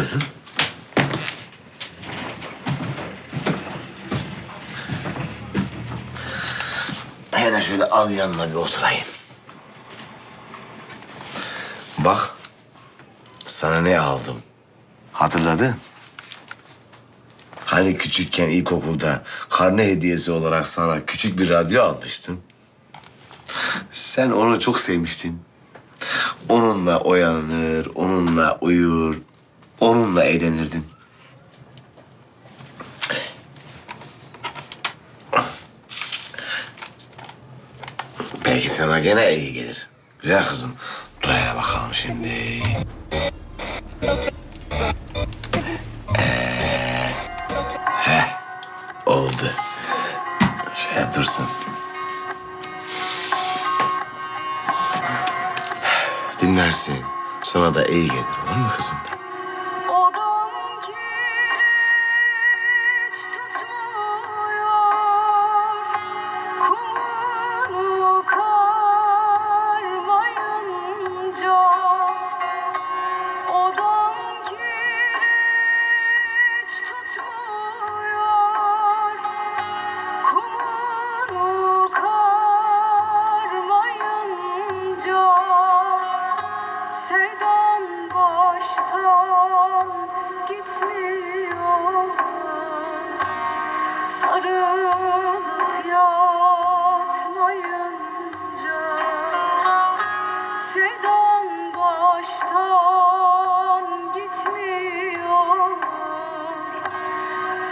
Kızım. Hele şöyle az yanına bir oturayım. Bak, sana ne aldım? Hatırladın? Hani küçükken ilkokulda karne hediyesi olarak sana küçük bir radyo almıştım. Sen onu çok sevmiştin. Onunla oyanır, onunla uyur, onunla eğlenirdin. Belki sana gene iyi gelir. Güzel kızım. Dur hele bakalım şimdi. Ee, oldu. Şöyle dursun. Dinlersin. Sana da iyi gelir. Olur mu kızım?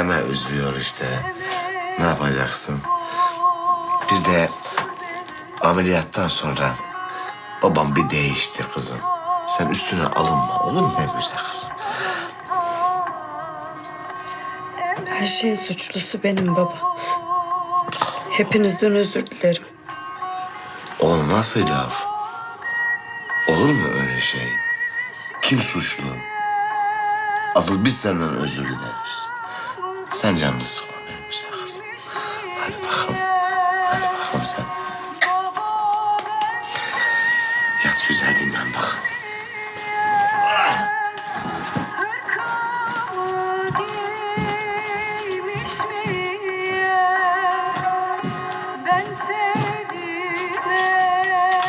Kerem'e üzülüyor işte. Ne yapacaksın? Bir de ameliyattan sonra babam bir değişti kızım. Sen üstüne alınma olur mu benim güzel kızım? Her şeyin suçlusu benim baba. Hepinizden özür dilerim. O nasıl laf? Olur mu öyle şey? Kim suçlu? Asıl biz senden özür dileriz. Sen canını sıkma benim güzel kızım. Hadi bakalım. Hadi bakalım sen. Yat güzel dinlen sevdiğime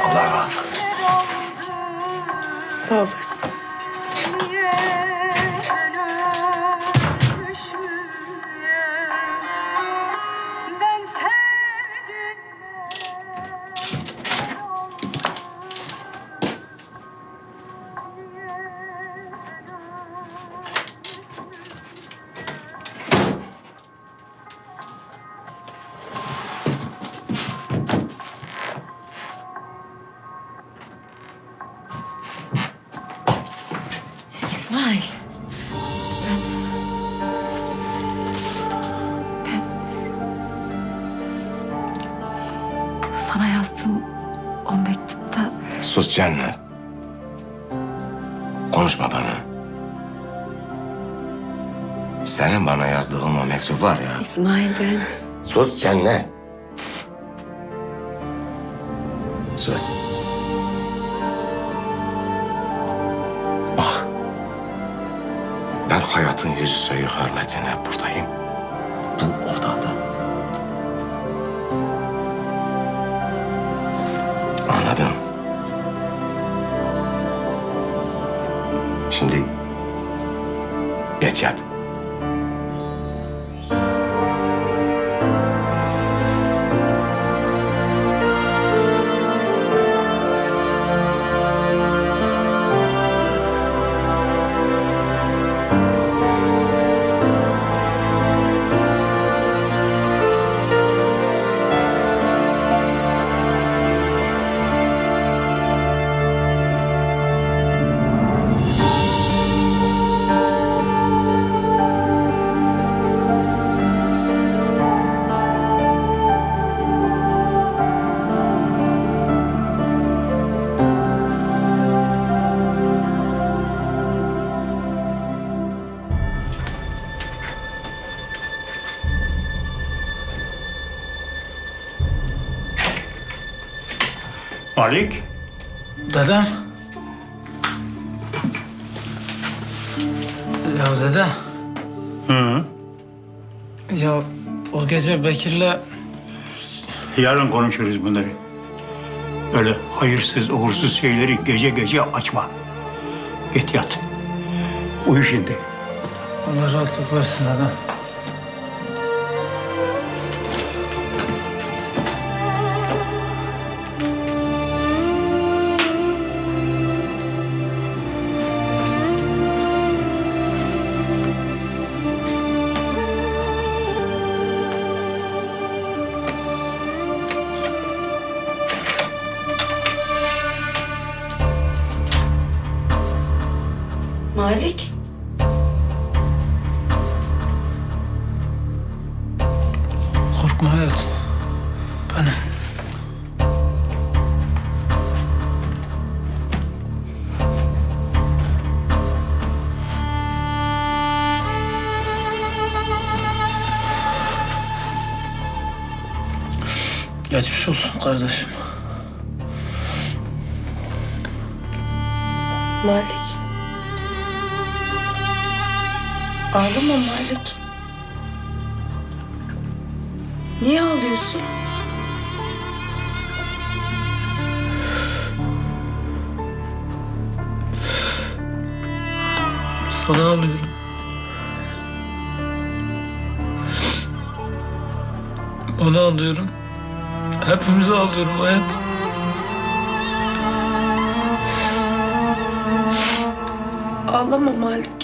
Allah rahatlık versin. Sağ olasın. O mektupta Sus Cennet. Konuşma bana. Senin bana yazdığın o mektup var ya. İsmail ben... Sus Cennet. Sus. Bak. Ben hayatın yüzü suyu hürmetine buradayım. Şimdi geç yat. Malik, Dedem. Ya dede. Hı. Ya o gece Bekir'le yarın konuşuruz bunları. Öyle hayırsız, uğursuz şeyleri gece gece açma. Git yat. Uyu şimdi. Allah rahatlık versin dedem. Malik. Korkma hayat. Benim. Geçmiş olsun kardeşim. Malik. Ağlama Malik. Niye ağlıyorsun? Sana ağlıyorum. Bana ağlıyorum. Hepimize ağlıyorum hayat. Ağlama Malik.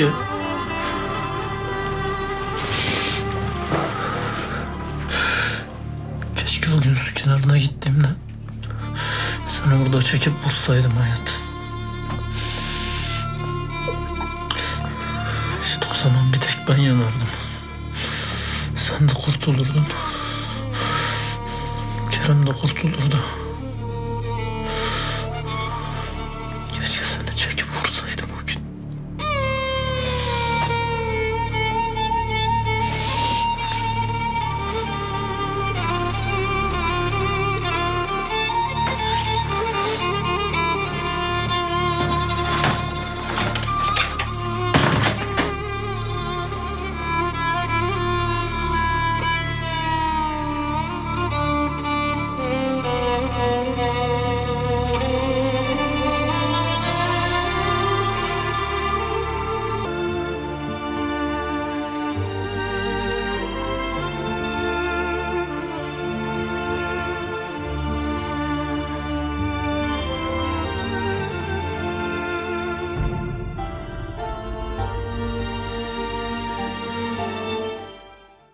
Keşke... Keşke o gün su kenarına gittiğimde seni burada çekip vursaydım hayat. İşte o zaman bir tek ben yanardım. Sen de kurtulurdun. Kerem de kurtulurdu.